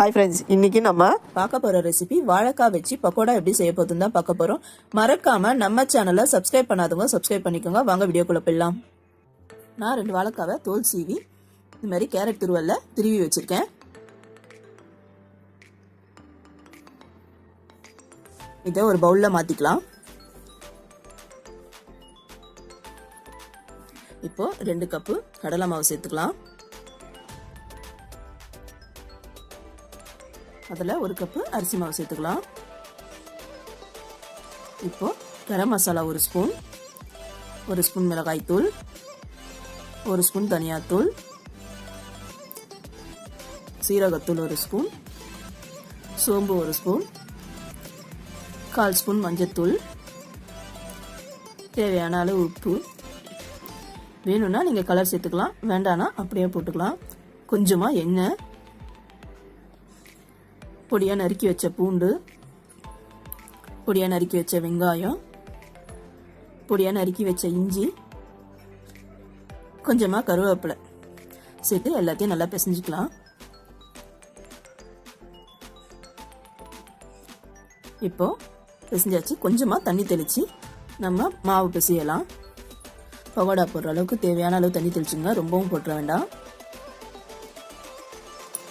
Hi friends இன்னைக்கு நம்ம பார்க்க போகிற ரெசிபி வாழைக்காய் வச்சு பக்கோடா எப்படி செய்ய போகுதுன்னு தான் பார்க்க போகிறோம் மறக்காமல் நம்ம சேனலை சப்ஸ்கிரைப் பண்ணாதவங்க சப்ஸ்கிரைப் பண்ணிக்கோங்க. வாங்க வீடியோக்குள்ளே போயிடலாம். நான் ரெண்டு வாழைக்காவை தோல் சீவி இந்த மாதிரி கேரட் துருவல்ல திருவி வச்சுருக்கேன். இதை ஒரு பவுலில் மாற்றிக்கலாம் இப்போது ரெண்டு கப்பு கடலை மாவு சேர்த்துக்கலாம். அதில் ஒரு கப்பு அரிசி மாவு சேர்த்துக்கலாம். இப்போ கரம் மசாலா ஒரு ஸ்பூன் ஒரு ஸ்பூன் மிளகாய் தூள் ஒரு ஸ்பூன் தனியாத்தூள் சீரகத்தூள் ஒரு ஸ்பூன் சோம்பு ஒரு ஸ்பூன் கால் ஸ்பூன் மஞ்சத்தூள் தேவையான அளவு உப்பு. வேணும்னா நீங்கள் கலர் சேர்த்துக்கலாம் வேண்டானா அப்படியே போட்டுக்கலாம். கொஞ்சமாக எண்ணெய் பொடியாக நறுக்கி வச்ச பூண்டு பொடியாக நறுக்கி வச்ச வெங்காயம் பொடியாக நறுக்கி வச்ச இஞ்சி கொஞ்சமாக கருவேப்பிலை சேர்த்து எல்லாத்தையும் நல்லா பிசைஞ்சிக்கலாம். இப்போ பிசைஞ்சாச்சு கொஞ்சமாக தண்ணி தெளித்து நம்ம மாவு பிசையலாம். பகோடா போடுற அளவுக்கு தேவையான அளவு தண்ணி தெளிச்சுங்க ரொம்பவும் போட்டுற வேண்டாம்.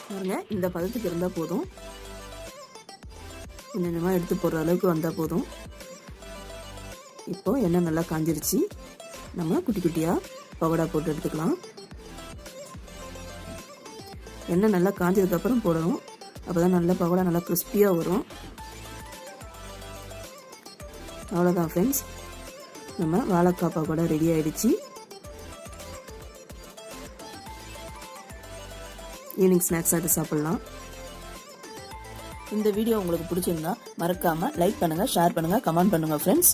பாருங்க இந்த பதத்துக்கு இருந்தால் போதும். கொஞ்சமாக எடுத்து போடுற அளவுக்கு வந்தால் போதும். இப்போ எண்ணெய் நல்லா காஞ்சிருச்சு. நம்ம குட்டி குட்டியாக பகோடா போட்டு எடுத்துக்கலாம். எண்ணெய் நல்லா காஞ்சதுக்கப்புறம் போடணும். அப்போ தான் நல்லா பகோடா நல்லா கிறிஸ்பியாக வரும். அவ்வளோதான் ஃப்ரெண்ட்ஸ் நம்ம வாழைக்காய் பகோடா ரெடி ஆகிடுச்சி ஈவினிங் ஸ்நாக்ஸ் ஆகிட்டு சாப்பிட்லாம். இந்த வீடியோ உங்களுக்கு பிடிச்சிருந்தா மறக்காம லைக் பண்ணுங்க ஷேர் பண்ணுங்க கமெண்ட் பண்ணுங்க ஃப்ரெண்ட்ஸ்